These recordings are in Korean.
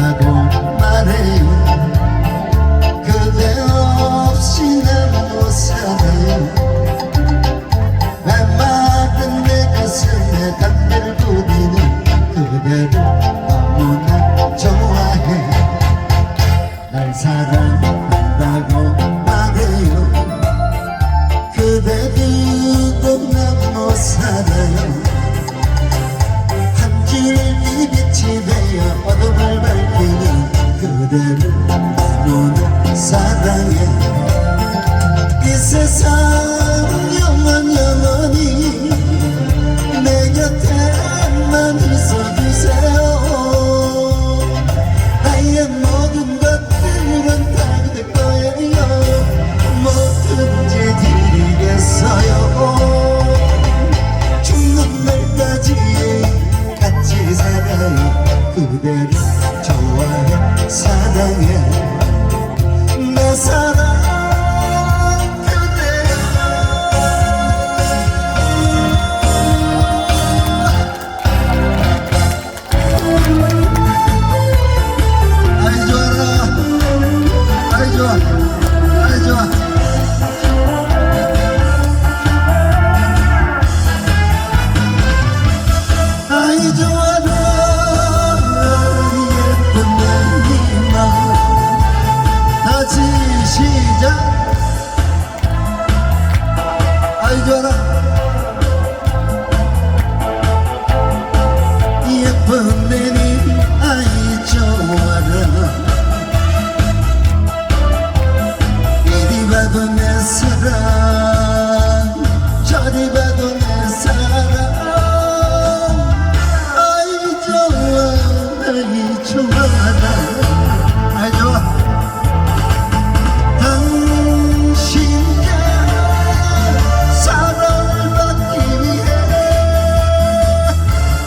água. Yeah. 정말 사랑해. 내 사랑 아이 이 청하다. 아 좋아. 당신께 사랑을 받기 위해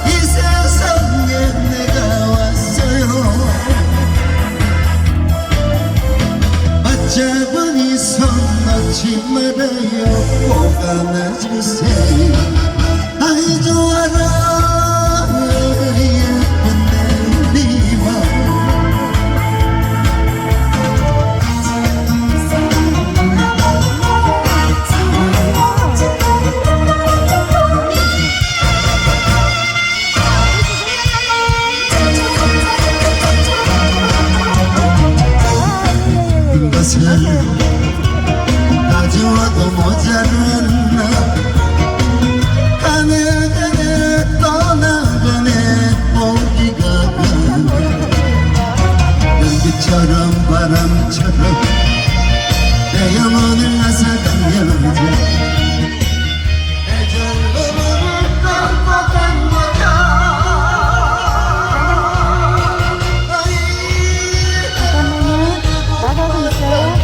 이 세상에 내가 왔어요. 맞잡으니 손 놓지 말아요 꼭 안아주세요 아이 좋아라. 것은 가져와도 모자랐나? 하늘에 떠나간 애보기가 연기처럼 바람처럼 내 영혼을 나사간 여자 Oh.